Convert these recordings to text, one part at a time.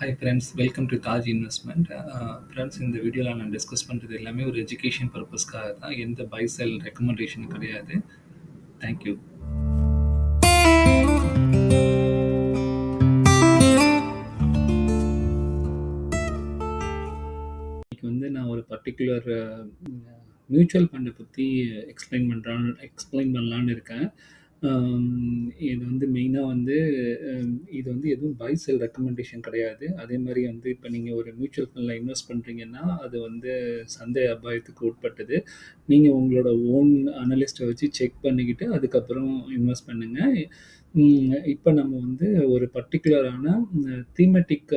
Hi friends welcome to Taj investment friends இந்த வீடியோவில் நான் டிஸ்கஸ் பண்ணுறது எல்லாமே ஒரு எஜுகேஷன் பர்பஸ்க்காக தான். எந்த பை செல் ரெக்கமெண்டேஷன் கிடையாது. தேங்க்யூ இன்னைக்கு வந்து நான் ஒரு பர்டிகுலர் மியூச்சுவல் ஃபண்டை பற்றி எக்ஸ்பிளைன் பண்ணுறான் எக்ஸ்பிளைன் பண்ணலான்னு இருக்கேன். இது வந்து மெயினாக வந்து இது வந்து எதுவும் பை செல் ரெக்கமெண்டேஷன் கிடையாது. அதே மாதிரி வந்து இப்போ நீங்கள் ஒரு மியூச்சுவல் ஃபண்டில் இன்வெஸ்ட் பண்ணுறீங்கன்னா அது வந்து சந்தை அபாயத்துக்கு உட்பட்டது. நீங்கள் உங்களோட ஓன் அனலிஸ்ட்டை வச்சு செக் பண்ணிக்கிட்டு அதுக்கப்புறம் இன்வெஸ்ட் பண்ணுங்கள் இப்போ நம்ம வந்து ஒரு பர்டிகுலரான தீமெட்டிக்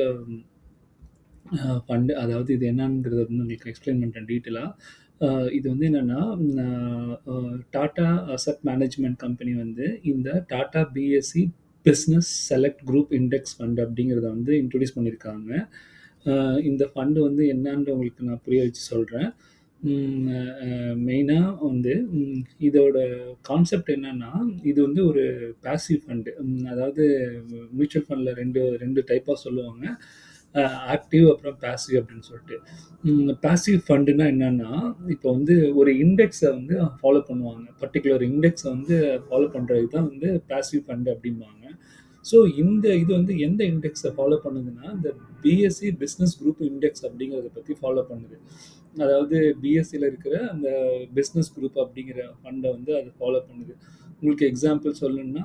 ஃபண்டு அதாவது இது என்னங்கிறத வந்து உங்களுக்கு எக்ஸ்பிளைன் பண்ணுறேன் டீட்டெயிலாக இது வந்து என்னென்னா டாடா அசட் மேனேஜ்மெண்ட் கம்பெனி வந்து இந்த Tata BSE business select group index fund அப்படிங்கிறத வந்து இன்ட்ரடியூஸ் பண்ணியிருக்காங்க. இந்த ஃபண்டு வந்து என்னன்னு உங்களுக்கு நான் புரிய வச்சு சொல்கிறேன் மெயினாக வந்து ம், இதோட கான்செப்ட் என்னன்னா இது வந்து ஒரு பாசிவ் ஃபண்டு. அதாவது மியூச்சுவல் ஃபண்டில் ரெண்டு ரெண்டு டைப்பாக சொல்லுவாங்க. ஆக்டிவ் அப்புறம் பேசிவ் அப்படின்னு சொல்லிட்டு. பேசிவ் ஃபண்டுனா என்னன்னா இப்போ வந்து ஒரு இண்டெக்ஸை வந்து ஃபாலோ பண்ணுவாங்க. பர்டிகுலர் இண்டெக்ஸை வந்து ஃபாலோ பண்ணுறது தான் வந்து பேசிவ் ஃபண்டு அப்படிம்பாங்க. ஸோ இந்த இது வந்து எந்த இண்டெக்ஸை ஃபாலோ பண்ணுதுன்னா இந்த பிஎஸ்சி பிஸ்னஸ் குரூப் இண்டெக்ஸ் அப்படிங்கிறத பற்றி ஃபாலோ பண்ணுது. அதாவது பிஎஸ்சியில் இருக்கிற அந்த பிஸ்னஸ் குரூப் அப்படிங்கிற ஃபண்டை வந்து அது ஃபாலோ பண்ணுது. உங்களுக்கு எக்ஸாம்பிள் சொல்லணும்னா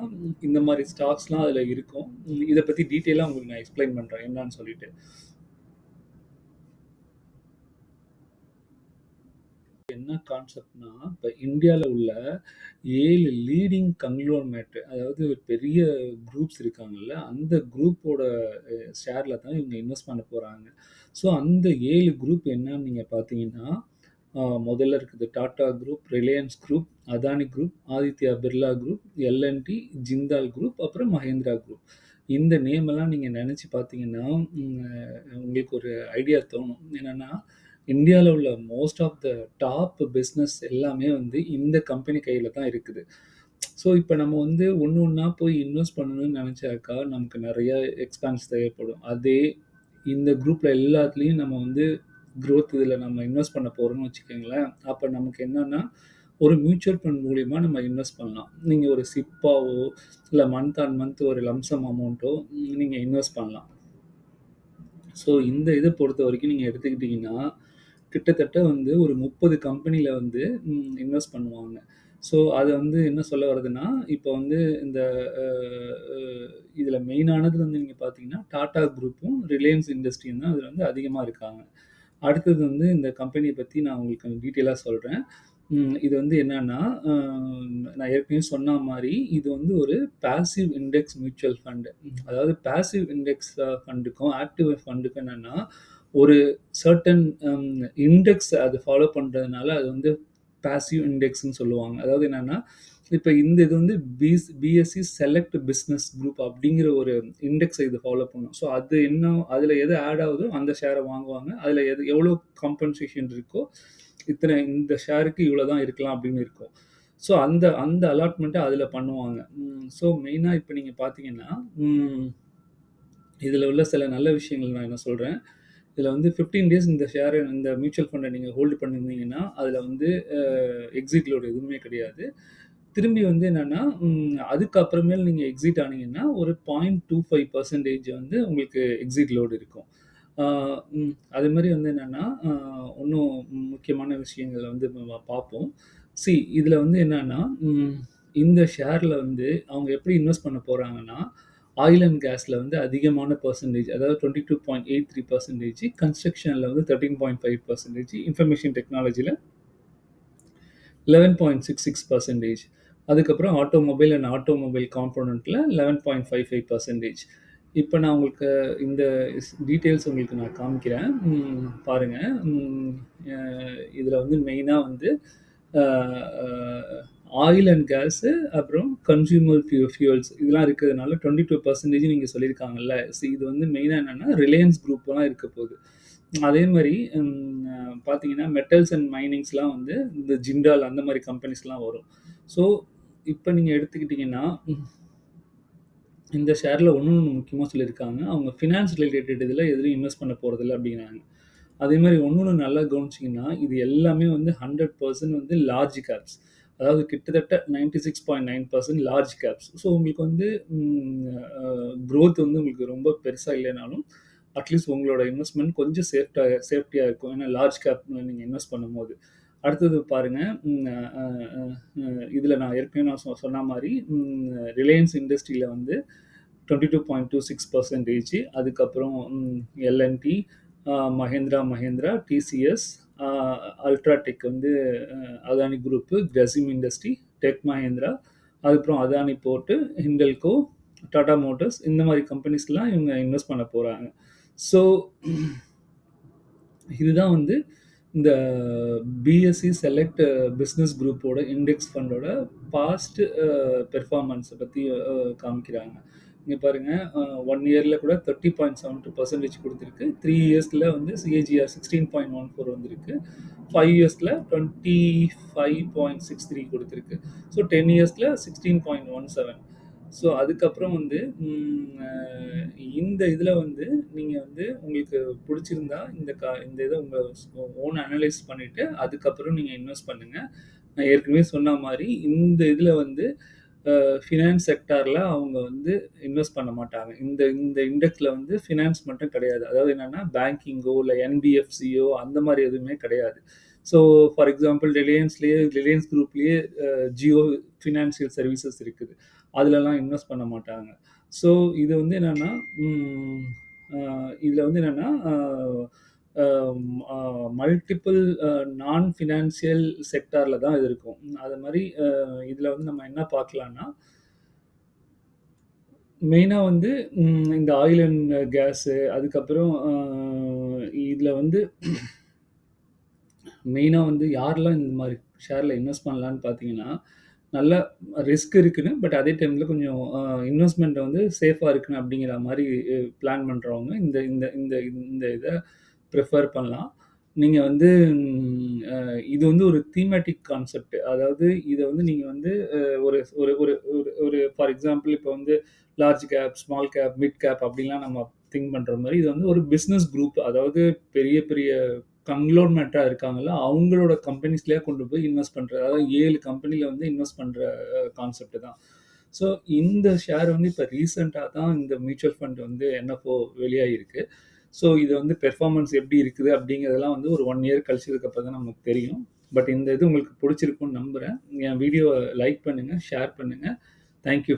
இந்த மாதிரி ஸ்டாக்ஸ்லாம் அதில் இருக்கும். இதை பற்றி டீட்டெயிலாக உங்களுக்கு நான் எக்ஸ்பிளைன் பண்ணுறேன் என்னன்னு சொல்லிட்டு. என்ன கான்செப்ட்னா இப்போ இந்தியாவில் உள்ள ஏழு லீடிங் கங்க்ளோமேட் அதாவது ஒரு பெரிய குரூப்ஸ் இருக்காங்கல்ல அந்த குரூப்போட ஷேரில் தான் இவங்க இன்வெஸ்ட் பண்ண போகிறாங்க ஸோ அந்த ஏழு குரூப் என்னன்னு நீங்கள் பார்த்தீங்கன்னா முதல்ல இருக்குது Tata group Reliance group Adani group Aditya Birla group L N T Jindal group அப்புறம் மஹேந்திரா குரூப். இந்த நேம் எல்லாம் நீங்கள் நினச்சி பார்த்தீங்கன்னா உங்களுக்கு ஒரு ஐடியா தோணும். என்னென்னா இந்தியாவில் உள்ள most of the top business எல்லாமே வந்து இந்த கம்பெனி கையில் தான் இருக்குது. ஸோ இப்போ நம்ம வந்து ஒன்று ஒன்றா போய் இன்வெஸ்ட் பண்ணணும்னு நினச்சாக்கா நமக்கு நிறைய எக்ஸ்பென்ஸ் தேவைப்படும். அதே இந்த குரூப்பில் எல்லாத்துலேயும் நம்ம வந்து க்ரோத் இதில் நம்ம இன்வெஸ்ட் பண்ண போகிறோம்னு வச்சுக்கோங்களேன் அப்போ நமக்கு என்னன்னா ஒரு மியூச்சுவல் ஃபண்ட் மூலிமா நம்ம இன்வெஸ்ட் பண்ணலாம். நீங்கள் ஒரு சிப்பாவோ இல்லை மந்த் ஆன் மந்த் ஒரு லம்சம் அமௌண்ட்டோ நீங்கள் இன்வெஸ்ட் பண்ணலாம். ஸோ இந்த இதை பொறுத்த வரைக்கும் நீங்கள் எடுத்துக்கிட்டிங்கன்னா கிட்டத்தட்ட வந்து ஒரு முப்பது கம்பெனியில் வந்து இன்வெஸ்ட் பண்ணுவாங்க. ஸோ அது வந்து என்ன சொல்ல வருதுன்னா இப்போ வந்து இந்த இதில் மெயினானது வந்து நீங்கள் பார்த்தீங்கன்னா டாடா குரூப்பும் ரிலையன்ஸ் இண்டஸ்ட்ரியும் தான் அதில் வந்து அதிகமாக இருக்காங்க. அடுத்தது வந்து இந்த கம்பெனியை பற்றி நான் உங்களுக்கு டீட்டெயிலாக சொல்கிறேன் இது வந்து என்னன்னா அஹ், நான் ஏற்கனவே சொன்ன மாதிரி இது வந்து ஒரு பாசிவ் இண்டெக்ஸ் மியூச்சுவல் ஃபண்டு அதாவது பாசிவ் இண்டெக்ஸ் ஃபண்டுக்கும் ஆக்டிவ் ஃபண்டுக்கும் என்னன்னா ஒரு சர்டன் இண்டெக்ஸ் அது ஃபாலோ பண்ணுறதுனால அது வந்து பாசிவ் இண்டெக்ஸ்னு சொல்லுவாங்க. அதாவது என்னன்னா இப்போ இந்த இது வந்து பிஸ் பிஎஸ்சி செலக்ட் பிஸ்னஸ் குரூப் அப்படிங்கிற ஒரு இண்டெக்ஸை இது ஃபாலோ பண்ணும். ஸோ அது என்ன அதில் எது ஆட் ஆகுதோ அந்த ஷேரை வாங்குவாங்க. அதில் எது எவ்வளோ காம்பன்சேஷன் இருக்கோ இத்தனை இந்த ஷேருக்கு இவ்வளோ தான் இருக்கலாம் அப்படின்னு இருக்கும். ஸோ அந்த அந்த அலாட்மெண்ட்டை அதில் பண்ணுவாங்க. ஸோ மெயினாக இப்போ நீங்கள் பார்த்தீங்கன்னா இதில் உள்ள சில நல்ல விஷயங்கள் நான் என்ன சொல்கிறேன் இதில் வந்து ஃபிஃப்டீன் டேஸ் இந்த ஷேர் இந்த மியூச்சுவல் ஃபண்டை நீங்கள் ஹோல்டு பண்ணியிருந்தீங்கன்னா அதில் வந்து எக்ஸிட்லோட எதுவுமே கிடையாது. திரும்பி வந்து என்னென்னா அதுக்கப்புறமேல் நீங்கள் எக்ஸிட் ஆனீங்கன்னா ஒரு பாயிண்ட் டூ ஃபைவ் பர்சன்டேஜ் வந்து உங்களுக்கு எக்ஸிட் லோடு இருக்கும். அதே மாதிரி வந்து என்னென்னா இன்னும் முக்கியமான விஷயங்கள வந்து நம்ம பார்ப்போம். சி இதில் வந்து என்னென்னா இந்த ஷேரில் வந்து அவங்க எப்படி இன்வெஸ்ட் பண்ண போகிறாங்கன்னா ஆயில் அண்ட் கேஸில் வந்து அதிகமான பர்சன்டேஜ் அதாவது twenty two point eight three percentage கன்ஸ்ட்ரக்ஷனில் வந்து thirteen point five percentage information டெக்னாலஜியில் eleven point six six percentage அதுக்கப்புறம் automobile and automobile காம்போனண்ட்டில் eleven point five five percentage இப்போ நான் உங்களுக்கு இந்த டீட்டெயில்ஸ் உங்களுக்கு நான் காமிக்கிறேன். பாருங்கள் இதில் வந்து மெயினாக வந்து ஆயில் அண்ட் கேஸு அப்புறம் கன்சியூமர் ஃபியூ ஃபியூல்ஸ் இதெல்லாம் இருக்கிறதுனால டுவெண்ட்டி டூ பர்சன்டேஜ் நீங்கள் சொல்லியிருக்காங்கல்ல. ஸோ இது வந்து மெயினாக என்னென்னா ரிலையன்ஸ் குரூப்லாம் இருக்க போகுது. அதே மாதிரி ம், பார்த்தீங்கன்னா மெட்டல்ஸ் அண்ட் மைனிங்ஸ்லாம் வந்து இந்த ஜிண்டால் அந்த மாதிரி கம்பெனிஸ்லாம் வரும் ஸோ இப்போ நீங்கள் எடுத்துக்கிட்டிங்கன்னா இந்த ஷேர்ல இன்னொன்னு முக்கியமா சொல்லியிருக்காங்க. அவங்க ஃபினான்ஸ் ரிலேட்டட் இதுல எதுலயும் இன்வெஸ்ட் பண்ண போறதில்ல அப்டிங்கிறாங்க. அதே மாரி இன்னொன்னு நல்லா கவனிச்சீங்கன்னா, இது எல்லாமே வந்து 100% வந்து லார்ஜ் கேப்ஸ். அதாவது கிட்டத்தட்ட 96.9% லார்ஜ் கேப்ஸ். ஸோ உங்களுக்கு வந்து ம் அ குரோத் வந்து உங்களுக்கு ரொம்ப பெருசா இல்லைனாலும், அட்லீஸ்ட் உங்களோட இன்வெஸ்ட்மெண்ட் கொஞ்சம் சேஃப்டாக சேஃப்டியாக இருக்கும். ஏன்னா லார்ஜ் கேப் நீங்கள் இன்வெஸ்ட் பண்ணும்போது. அடுத்தது பாருங்கள் இதில் நான் ஏற்கனவே நான் சொ சொன்ன மாதிரி ரிலையன்ஸ் இண்டஸ்ட்ரியில் வந்து 22.26% அதுக்கப்புறம் பர்சன்டேஜ் அதுக்கப்புறம் L N T Mahindra Mahindra, TCS, UltraTech வந்து Adani group Grasim industry, tech Mahindra, அதுக்கப்புறம் அதானி போர்ட்டு ஹிண்டல்கோ, டாடா மோட்டார்ஸ் இந்த மாதிரி கம்பெனிஸ்லாம் இவங்க இன்வெஸ்ட் பண்ண போகிறாங்க ஸோ இதுதான் வந்து இந்த பிஎஸ்சி செலக்ட் பிஸ்னஸ் குரூப்போட இண்டெக்ஸ் ஃபண்டோட பாஸ்ட் பெர்ஃபார்மன்ஸை பற்றி காமிக்கிறாங்க. இங்கே பாருங்கள் ஒன் இயரில் கூட thirty point seven two percentage கொடுத்துருக்கு. த்ரீ இயர்ஸில் வந்து CAGR sixteen point one four வந்திருக்கு. ஃபைவ் இயர்ஸில் twenty five point six three கொடுத்துருக்கு. ஸோ டென் இயர்ஸில் sixteen point one seven so அதுக்கப்புறம் வந்து இந்த இதில் வந்து நீங்கள் வந்து உங்களுக்கு பிடிச்சிருந்தா இந்த க இந்த இதை உங்கள் ஓன் அனலைஸ் பண்ணிவிட்டு அதுக்கப்புறம் நீங்கள் இன்வெஸ்ட் பண்ணுங்கள் நான் ஏற்கனவே சொன்ன மாதிரி இந்த இதில் வந்து ஃபினான்ஸ் செக்டாரில் அவங்க வந்து இன்வெஸ்ட் பண்ண மாட்டாங்க. இந்த இந்த இண்டெக்ஸில் வந்து ஃபினான்ஸ் மட்டும் கிடையாது. அதாவது என்னென்னா பேங்கிங்கோ, இல்லை என்பிஎஃப்சியோ அந்த மாதிரி எதுவுமே கிடையாது. ஸோ ஃபார் எக்ஸாம்பிள் ரிலையன்ஸ்லேயே ரிலையன்ஸ் குரூப்லேயே ஜியோ ஃபினான்சியல் சர்வீசஸ் இருக்குது. அதுலலாம் இன்வெஸ்ட் பண்ண மாட்டாங்க. ஸோ இது வந்து என்னன்னா, இதில் இதுல வந்து என்னன்னா, மல்டிப்புள் மல்டிபிள் நான் ஃபினான்சியல் செக்டார்ல தான் இது இருக்கும். அது மாதிரி இதில் இதுல வந்து நம்ம என்ன பார்க்கலான்னா மெயினா வந்து இந்த ஆயில் அண்ட் கேஸு அதுக்கப்புறம் இதில் இதுல வந்து மெயினா வந்து யாரெல்லாம் இந்த மாதிரி ஷேர்ல இன்வெஸ்ட் பண்ணலான்னு பார்த்தீங்கன்னா, நல்ல ரிஸ்க் இருக்குன்னு, பட் அதே டைமில் கொஞ்சம் இன்வெஸ்ட்மெண்ட்டை வந்து சேஃபாக இருக்குன்னு அப்படிங்கிற மாதிரி பிளான் பண்ணுறவங்க இந்த இந்த இந்த இந்த இதை ப்ரிஃபர் பண்ணலாம். நீங்கள் வந்து இது வந்து ஒரு தீமேட்டிக் கான்செப்ட். அதாவது இதை வந்து நீங்கள் வந்து ஒரு ஒரு ஒரு ஒரு ஒரு ஃபார் எக்ஸாம்பிள் இப்போ வந்து large cap, small cap, mid cap அப்படின்லாம் நம்ம திங்க் பண்ணுற மாதிரி இது வந்து ஒரு பிஸ்னஸ் குரூப். அதாவது பெரிய பெரிய கங்ளோமெரேட்டா இருக்காங்கல்ல, அவங்களோட கம்பெனிஸ்லேயே கொண்டு போய் இன்வெஸ்ட் பண்ணுற அதாவது ஏழு கம்பெனியில் வந்து இன்வெஸ்ட் பண்ணுற கான்செப்ட் தான். ஸோ இந்த ஷேர் வந்து இப்போ ரீசெண்டாக தான் இந்த மியூச்சுவல் ஃபண்ட் வந்து என்னப்போ வெளியாகிருக்கு. ஸோ இது வந்து பெர்ஃபார்மன்ஸ் எப்படி இருக்குது அப்படிங்கிறதெல்லாம் வந்து ஒரு ஒன் இயர் கழிச்சதுக்கப்புறம் தான் நமக்கு தெரியும். பட் இந்த இது உங்களுக்கு பிடிச்சிருக்குன்னு நம்புகிறேன் என் வீடியோவை லைக் பண்ணுங்கள் ஷேர் பண்ணுங்கள் தேங்க் யூ